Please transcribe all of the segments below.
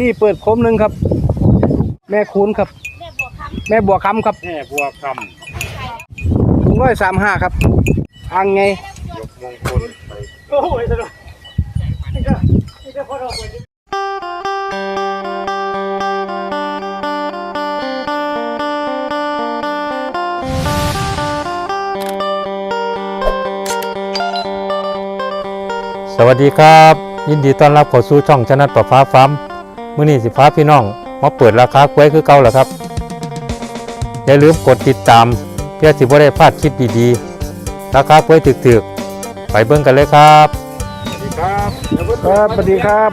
นี่เปิดโคมหนึ่งครับ แม่คูณครับ แม่บัวคำครับแม่บัวคถุงร้อยสามห้าครับอังไงำยกมงคลไปสวัสดีครับ ยินดีต้อนรับเข้าสู่ช่องชนะประฟ้าฟ้าร์ม มื้อนี้สิฟ้าพี่น้อง มาเปิดราคากล้วยคือเก่าแล้วครับ อย่าลืมกดติดตามเพื่อสิบ่ได้พลาดคลิปดีๆ ราคากล้วยถึกๆ ไปเบิ่งกันเลยครับสวัสดีครับครับสวัสดีครับ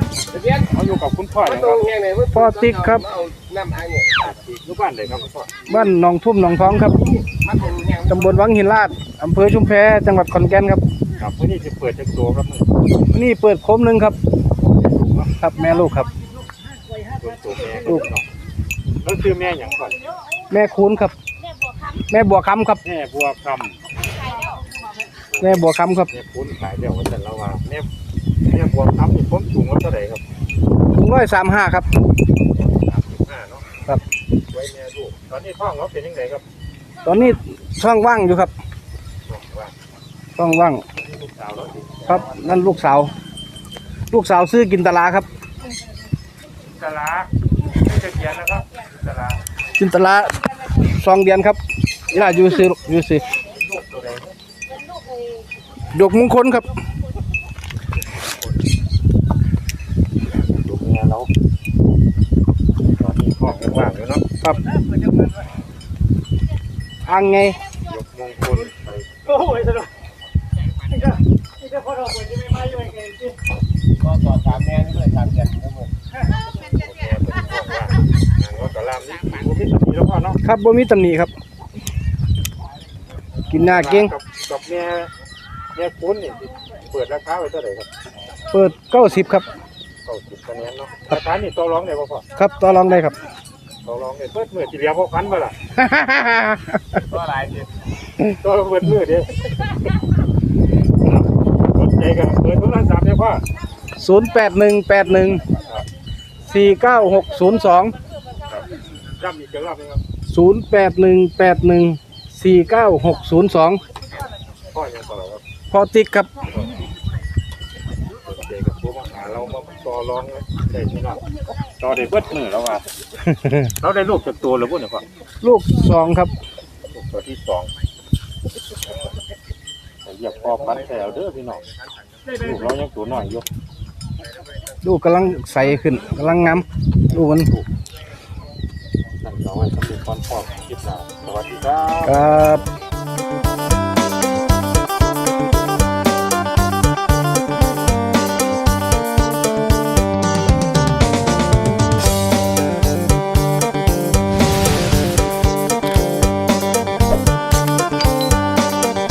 เขาอยู่กับคุณพ่อเลยครับพ่อติ๊กครับอยู่บ้านเลยครับคุณพ่อบ้านหนองทุ่มหนองท้องครับตำบลวังหินลาดอำเภอชุมแพจังหวัดขอนแก่นครับครับวันนี้จะเปิดจากตัวครับมือนี่เปิดโคมหนึ่งครับ ครับแม่ลูกครับ ตัวตัวแม่ลูกเนาะแล้วคือแม่อย่างก่อนแม่คูณครับ แม่บัวคำครับ แม่บัวคแม่บัวคำครับำแม่คุ้นขายเดียวกันแต่ละว่าแม่แม่บัวคำนี่ผมสูงว่าเท่าไหร่ครับถุงร้อยสามห้าครับสามสิบห้าเนาะครับไว้แม่ลูกตอนนี้ท้องเขาเป็นยังไงครับ ตอนนี้ช่องว่างอยู่ครับว่าช่องว่างลูกสาวเราสิครับนั่นลูกสาว ลูกสาวซื้อกินตลาครับกะลาไม่ จะเขียนนะครับกะลากินตลาสองเดือนครับนี่ล่ะอยู่ซื้ออยู่ซื้อลูกตัวใดดอกมงคลครับลูกแม่เราตอนนี้ท้องว่างๆอยู่เนาะครับอังไงยกมงคลไปแม่เป็นพวกว่างงานวัดกะลามนี่ผีพวกที่ตำหนิแล้วพ่อเนาะครับบ่มีตำหนิครับ กินหน้าเก่งกับกับแม่แม่คุ้นนี่สิเปิดราคาไว้เท่าไหร่ครับเปิดเก้าสิบครับ เก้าสิบคะแนนเนาะราคานี่ต่อรองได้ป่ะพ่อครับต่อรองได้ครับต่อรองได้เปิดมือจีเรียพ่อพันบ่ล่ะต่อหลายดิต่อเปิดมือเดียวสนใจกันเปิดโทรศัพท์เนี่ยพ่อศูนย์แปดหนึ่งแปดหนึ่งสี่เก้าหกศูนย์สอง ย้ำอีกรอบนึงครับศูนย์แปดหนึ่งแปดหนึ่งสี่เก้าหกศูนย์สองพ่อยังต่อครับพอติ๊กครับสนใจกับพวกมาหาเรามาต่อรองได้ที่นั่นต่อได้เบิดมือแล้วว่าเราได้ลูกจากตัวหรือเปล่าเนี่ยพ่อลูกสองครับลูกตัวที่สองเหยียบคอพันแถวเด้อพี่น้องลูกเรายังตัวน้อยอยู่ลูกกำลังใสขึ้นกำลังงามลูกมัน นั่นเราไว้สำหรับตอนพ่อคิปหนาสวัสดีครับ ครับ